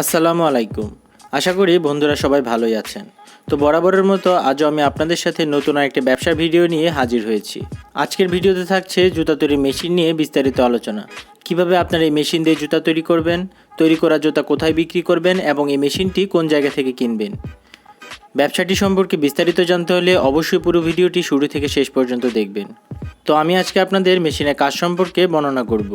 আসসালামু আলাইকুম। আশা করি বন্ধুরা সবাই ভালোই আছেন। তো বরাবরের মতো আজও আমি আপনাদের সাথে নতুন আরেকটি ব্যবসার ভিডিও নিয়ে হাজির হয়েছি। আজকের ভিডিওতে থাকছে জুতা তৈরি মেশিন নিয়ে বিস্তারিত আলোচনা। কীভাবে আপনারা এই মেশিন দিয়ে জুতা তৈরি করবেন, তৈরি করা জুতা কোথায় বিক্রি করবেন এবং এই মেশিনটি কোন জায়গা থেকে কিনবেন? ব্যবসাটি সম্পর্কে বিস্তারিত জানতে হলে অবশ্যই পুরো ভিডিওটি শুরু থেকে শেষ পর্যন্ত দেখবেন। তো আমি আজকে আপনাদের মেশিনের কাজ সম্পর্কে বর্ণনা করব।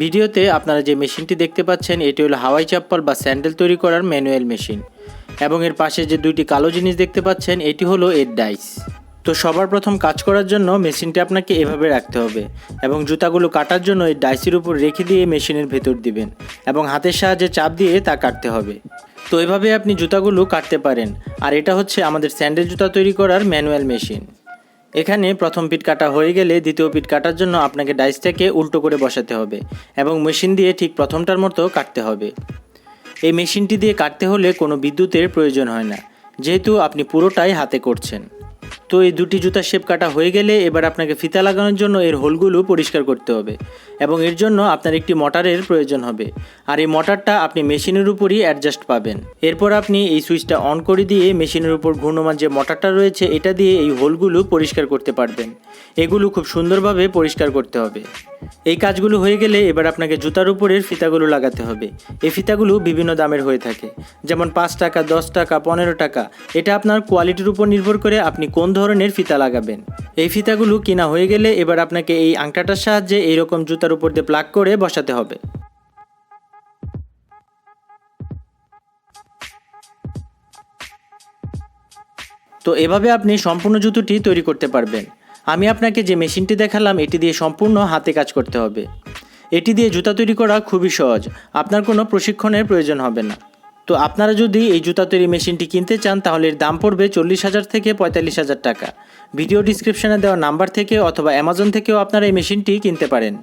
ভিডিওতে আপনারা যে মেশিনটি দেখতে পাচ্ছেন, এটি হলো হাওয়াই চাপ্পল বা স্যান্ডেল তৈরি করার ম্যানুয়াল মেশিন। এবং এর পাশে যে দুইটি কালো জিনিস দেখতে পাচ্ছেন, এটি হলো এর ডাইস। তো সবার প্রথম কাজ করার জন্য মেশিনটি আপনাকে এভাবে রাখতে হবে এবং জুতাগুলো কাটার জন্য এই ডাইসের উপর রেখে দিয়ে মেশিনের ভেতর দিবেন এবং হাতের সাহায্যে চাপ দিয়ে তা কাটতে হবে। তো এভাবে আপনি জুতাগুলো কাটতে পারেন। আর এটা হচ্ছে আমাদের স্যান্ডেল জুতা তৈরি করার ম্যানুয়াল মেশিন। এখানে প্রথম পিট কাটা হয়ে গেলে দ্বিতীয় পিট কাটার জন্য আপনাকে ডাইসটাকে উল্টো করে বসাতে হবে এবং মেশিন দিয়ে ঠিক প্রথমটার মতো কাটতে হবে। এই মেশিনটি দিয়ে কাটতে হলে কোনো বিদ্যুতের প্রয়োজন হয় না, যেহেতু আপনি পুরোটাই হাতে করছেন। তো এই দুটি জুতার শেপ কাটা হয়ে গেলে এবার আপনাকে ফিতা লাগানোর জন্য এর হোলগুলো পরিষ্কার করতে হবে এবং এর জন্য আপনার একটি মোটরের প্রয়োজন হবে। আর এই মোটরটা আপনি মেশিনের উপরই অ্যাডজাস্ট পাবেন। এরপর আপনি এই সুইচটা অন করে দিয়ে মেশিনের উপর ঘূর্ণমান যে মোটরটা রয়েছে, এটা দিয়ে এই হোলগুলো পরিষ্কার করতে পারবেন। এগুলো খুব সুন্দরভাবে পরিষ্কার করতে হবে। এই কাজগুলো হয়ে গেলে এবার আপনাকে জুতার উপরের ফিতাগুলো লাগাতে হবে। এই ফিতাগুলো বিভিন্ন দামের হয়ে থাকে। যেমন পাঁচ টাকা, দশ টাকা, পনেরো টাকা। এটা আপনার কোয়ালিটির উপর নির্ভর করে আপনি কোন ধরনের ফিতা লাগাবেন। এই ফিতাগুলো কিনা হয়ে গেলে এবার আপনাকে এই আংটাটার সাহায্যে এইরকম জুতার উপর দিয়ে প্লাগ করে বসাতে হবে। তো এভাবে আপনি সম্পূর্ণ জুতোটি তৈরি করতে পারবেন। আমি আপনাকে যে মেশিনটি দেখালাম, এটি দিয়ে সম্পূর্ণ হাতে কাজ করতে হবে। এটি দিয়ে জুতা তৈরি করা খুবই সহজ। আপনার কোনো প্রশিক্ষণের প্রয়োজন হবে না। তো আপনারা যদি এই জুতা তৈরি মেশিনটি কিনতে চান, তাহলে এর দাম পড়বে চল্লিশ হাজার থেকে পঁয়তাল্লিশ হাজার টাকা। ভিডিও ডিসক্রিপশনে দেওয়া নাম্বার থেকে অথবা অ্যামাজন থেকেও আপনারা এই মেশিনটি কিনতে পারেন।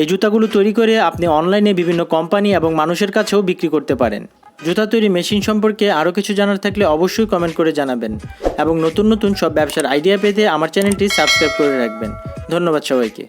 এই জুতাগুলো তৈরি করে আপনি অনলাইনে বিভিন্ন কোম্পানি এবং মানুষের কাছেও বিক্রি করতে পারেন। জুতা তৈরি মেশিন সম্পর্কে আরও কিছু জানার থাকলে অবশ্যই কমেন্ট করে জানাবেন। এবং নতুন নতুন সব ব্যবসার আইডিয়া পেতে আমার চ্যানেলটি সাবস্ক্রাইব করে রাখবেন। ধন্যবাদ সবাইকে।